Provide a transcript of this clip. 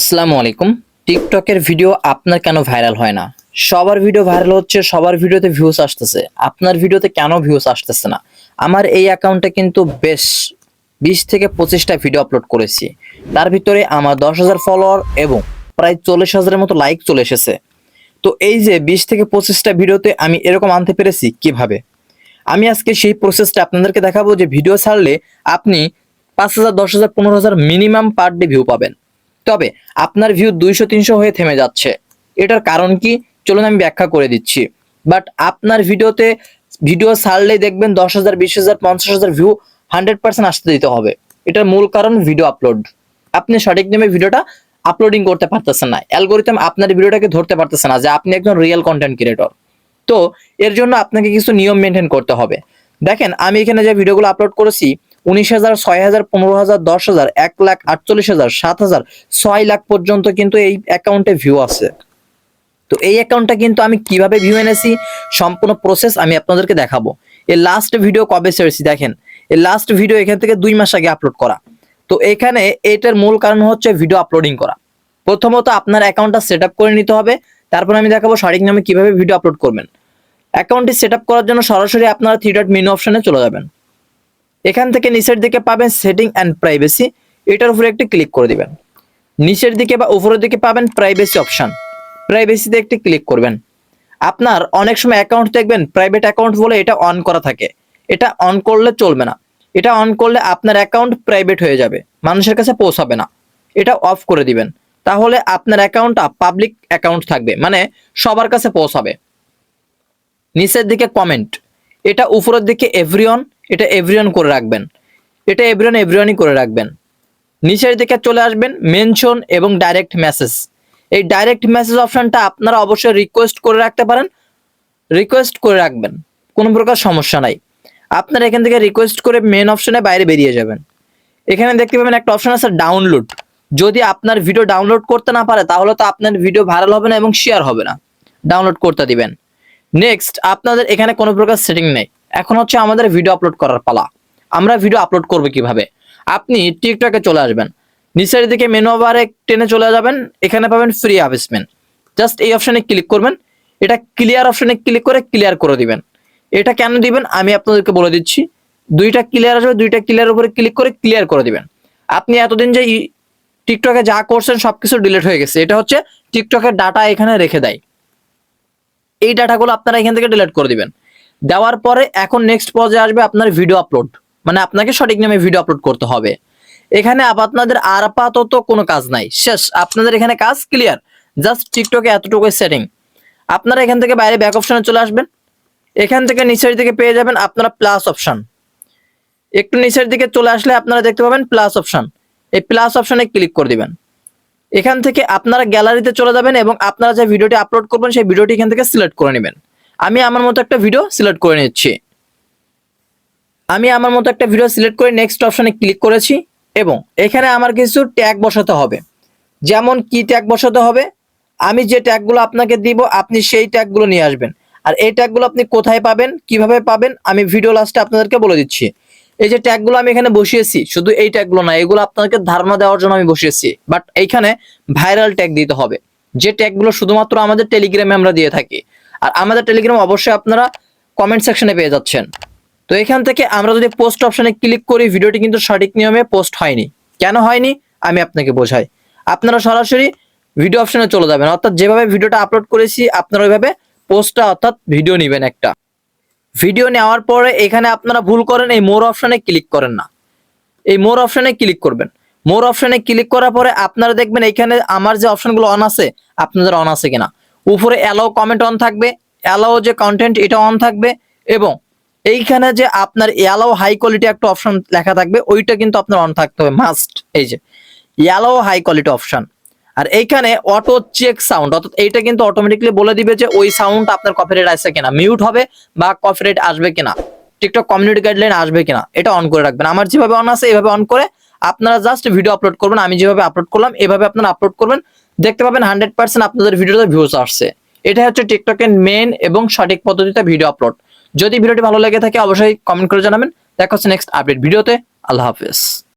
আসসালামু আলাইকুম। টিকটকের ভিডিও আপনার কেন ভাইরাল হয় না? সবার ভিডিও ভাইরাল হচ্ছে, সবার ভিডিওতে ভিউস আসতেছে। আপনার ভিডিওতে কেন ভিউস আসতেছে না? আমার এই অ্যাকাউন্টে কিন্তু বেশ বিশ থেকে পঁচিশটা ভিডিও আপলোড করেছি। তার ভিতরে আমার দশ হাজার ফলোয়ার এবং প্রায় চল্লিশ হাজারের মতো লাইক চলে এসেছে। তো এই যে বিশ থেকে পঁচিশটা ভিডিওতে আমি এরকম আনতে পেরেছি কীভাবে? আমি আজকে সেই প্রসেসটা আপনাদেরকে দেখাবো যে ভিডিও ছাড়লে আপনি পাঁচ হাজার, দশ হাজার, পনেরো হাজার মিনিমাম পার ডে ভিউ পাবেন। তবে আপনার ভিউ দুইশো, তিনশো হয়ে থেমে যাচ্ছে। এটার কারণ কি? চলুন আমি ব্যাখ্যা করে দিচ্ছি। বাট আপনার ভিডিওতে ভিডিও ছাড়লেই দেখবেন দশ হাজার, বিশ হাজার, পঞ্চাশ হাজার ভিউ হান্ড্রেড পার্সেন্ট আসতে দিতে হবে। এটার মূল কারণ ভিডিও আপলোড আপনি সঠিক নিয়মে ভিডিওটা আপলোডিং করতে পারতেছেন না। অ্যালগোরিদম আপনার ভিডিওটাকে ধরতে পারতেছে না যে আপনি একজন রিয়েল কন্টেন্ট ক্রিয়েটর তো এর জন্য আপনাকে কিছু নিয়ম মেনটেন করতে হবে। দেখেন, আমি এখানে যে ভিডিওগুলো আপলোড করেছি উনিশ হাজার, ছয় হাজার, পনেরো হাজার, দশ হাজার, এক লাখ, আটচল্লিশ হাজার, সাত হাজার, ছয় লাখ পর্যন্ত কিন্তু এই অ্যাকাউন্টে ভিউ আছে। তো এই অ্যাকাউন্টটা কিন্তু আমি কীভাবে ভিউ এনেছি সম্পূর্ণ প্রসেস আমি আপনাদেরকে দেখাবো। এই লাস্ট ভিডিও কবে ছেড়েছি দেখেন। এই লাস্ট ভিডিও এখান থেকে দুই মাস আগে আপলোড করা। তো এখানে এটার মূল কারণ হচ্ছে ভিডিও আপলোডিং করা। প্রথমত আপনার অ্যাকাউন্টটা সেট আপ করে নিতে হবে। তারপর আমি দেখাবো সঠিক নামে কীভাবে ভিডিও আপলোড করবেন। অ্যাকাউন্টটি সেট করার জন্য সরাসরি আপনারা থ্রি ডট মেনু অপশনে চলে যাবেন। এখান থেকে নিচের দিকে পাবেন সেটিং অ্যান্ড প্রাইভেসি এটার উপরে একটি ক্লিক করে দিবেন। নিচের দিকে বা উপরের দিকে পাবেন প্রাইভেসি অপশন প্রাইভেসিতে একটি ক্লিক করবেন। আপনার অনেক সময় অ্যাকাউন্ট দেখবেন প্রাইভেট অ্যাকাউন্ট বলে এটা অন করা থাকে। এটা অন করলে চলবে না। এটা অন করলে আপনার অ্যাকাউন্ট প্রাইভেট হয়ে যাবে। মানুষের কাছে পৌঁছাবে না। এটা অফ করে দিবেন। তাহলে আপনার অ্যাকাউন্টটা পাবলিক অ্যাকাউন্ট থাকবে। মানে সবার কাছে পৌঁছাবে। নিচের দিকে কমেন্ট এটা উপরের দিকে এভরিওন এটা এভরিওন করে রাখবেন। এটা এভরিওন এভরিওনই করে রাখবেন। নিচের দিকে চলে আসবেন মেনশন এবং ডাইরেক্ট মেসেজ এই ডাইরেক্ট মেসেজ অপশনটা আপনারা অবশ্যই রিকোয়েস্ট করে রাখতে পারেন। রিকোয়েস্ট করে রাখবেন, কোনো প্রকার সমস্যা নাই। আপনারা এখান থেকে রিকোয়েস্ট করে মেন অপশনে বাইরে বেরিয়ে যাবেন। এখানে দেখতে পাবেন একটা অপশন আছে ডাউনলোড যদি আপনার ভিডিও ডাউনলোড করতে না পারে, তাহলে তো আপনার ভিডিও ভাইরাল হবে না এবং শেয়ার হবে না। ডাউনলোড করতে দিবেন। নেক্সট আপনাদের এখানে কোনো প্রকার সেটিং নেই। এখন হচ্ছে আমাদের ভিডিও আপলোড করার পালা। আমরা ভিডিও আপলোড করব কীভাবে? আপনি টিকটকে চলে আসবেন। নিচের দিকে মেনু বারে টেনে চলে যাবেন। এখানে পাবেন ফ্রি অ্যাভেসমেন্ট জাস্ট এই অপশানে ক্লিক করবেন। এটা ক্লিয়ার অপশানে ক্লিক করে ক্লিয়ার করে দিবেন। এটা কেন দিবেন? আমি আপনাদেরকে বলে দিচ্ছি। দুইটা ক্লিয়ার আসবে, দুইটা ক্লিয়ার উপরে ক্লিক করে ক্লিয়ার করে দিবেন। আপনি এতদিন যে টিকটকে যা করছেন, সবকিছু ডিলিট হয়ে গেছে। এটা হচ্ছে টিকটকের ডাটা এখানে রেখে দেয়। এই ডাটাগুলো আপনারা এখান থেকে ডিলিট করে দিবেন। দেওয়ার পরে এখন নেক্সট পর্যায়ে আসবে আপনার ভিডিও আপলোড মানে আপনাকে সঠিক নামে ভিডিও আপলোড করতে হবে। এখানে আপ- আপনাদের আর আপাতত কোনো কাজ নাই। শেষ, আপনাদের এখানে কাজ ক্লিয়ার জাস্ট টিকটকে এতটুকু সেটিং আপনারা এখান থেকে বাইরে ব্যাক অপশনে চলে আসবেন। এখান থেকে নিচের দিকে পেয়ে যাবেন আপনারা প্লাস অপশন একটু নিচের দিকে চলে আসলে আপনারা দেখতে পাবেন প্লাস অপশন এই প্লাস অপশনে ক্লিক করে দিবেন। এখান থেকে আপনারা গ্যালারিতে চলে যাবেন এবং আপনারা যে ভিডিওটি আপলোড করবেন, সেই ভিডিওটি এখান থেকে সিলেক্ট করে নেবেন। আমি আমার মতো একটা ভিডিও সিলেক্ট করে নিচ্ছি। আমি আমার মতো একটা ভিডিও সিলেক্ট করে নেক্সট অপশানে ক্লিক করেছি এবং এখানে আমার কিছু ট্যাগ বসাতে হবে। যেমন কি ট্যাগ বসাতে হবে? আমি যে ট্যাগগুলো আপনাকে দিব, আপনি সেই ট্যাগগুলো নিয়ে আসবেন। আর এই ট্যাগগুলো আপনি কোথায় পাবেন, কীভাবে পাবেন, আমি ভিডিও লাস্টে আপনাদেরকে বলে দিচ্ছি। এই যে ট্যাগগুলো আমি এখানে বসিয়েছি, শুধু এই ট্যাগগুলো না, এগুলো আপনাদেরকে ধারণা দেওয়ার জন্য আমি বসিয়েছি। বাট এইখানে ভাইরাল ট্যাগ দিতে হবে। যে ট্যাগগুলো শুধুমাত্র আমাদের টেলিগ্রামে আমরা দিয়ে থাকি। আর আমাদের টেলিগ্রাম অবশ্যই আপনারা কমেন্ট সেকশনে পেয়ে যাচ্ছেন। তো এখান থেকে আমরা যদি পোস্ট অপশনে ক্লিক করি, ভিডিওটি কিন্তু সঠিক নিয়মে পোস্ট হয়নি। কেন হয়নি? আমি আপনাকে বোঝাই। আপনারা সরাসরি ভিডিও অপশনে চলে যাবেন। অর্থাৎ যেভাবে ভিডিওটা আপলোড করেছি, আপনারা ওইভাবে পোস্টটা অর্থাৎ ভিডিও নেবেন একটা। ভিডিও নেওয়ার পরে এখানে আপনারা ভুল করেন, এই মোর অপশনে ক্লিক করেন না। এই মোর অপশনে ক্লিক করবেন। মোর অপশনে ক্লিক করার পরে আপনারা দেখবেন এখানে আমার যে অপশনগুলো অন আছে, আপনাদের অন আছে কিনা। উপরে অ্যালাও কমেন্ট অন থাকবে অ্যালাও যে কন্টেন্ট এটা অন থাকবে এবং এইখানে যে আপনার অ্যালাও হাই কোয়ালিটি একটা অপশন লেখা থাকবে, ওইটা কিন্তু আপনার অন থাকতে হবে মাস্ট এই যে অ্যালাও হাই কোয়ালিটি অপশন আর এইখানে অটো চেক সাউন্ড অর্থাৎ এইটা কিন্তু অটোমেটিকলি বলে দিবে যে ওই সাউন্ড আপনার কপিরাইট আসছে কিনা মিউট হবে বা কপিরাইট আসবে কিনা টিকটক কমিউনিটি গাইডলাইন আসবে কিনা, এটা অন করে রাখবেন। আমার যেভাবে অন আছে এইভাবে অন করে আপনারা জাস্ট ভিডিও আপলোড করবেন, আমি যেভাবে আপলোড করলাম, এভাবে আপনারা আপলোড করবেন। দেখতে পাবেন হান্ড্রেড পার্সেন্ট আপনাদের ভিডিওতে ভিউজ আসছে। এটা হচ্ছে টিকটকের মেন এবং সঠিক পদ্ধতিতে ভিডিও আপলোড যদি ভিডিওটি ভালো লেগে থাকে, অবশ্যই কমেন্ট করে জানাবেন। দেখা হচ্ছে নেক্সট আপডেট ভিডিওতে। আল্লাহ হাফেজ।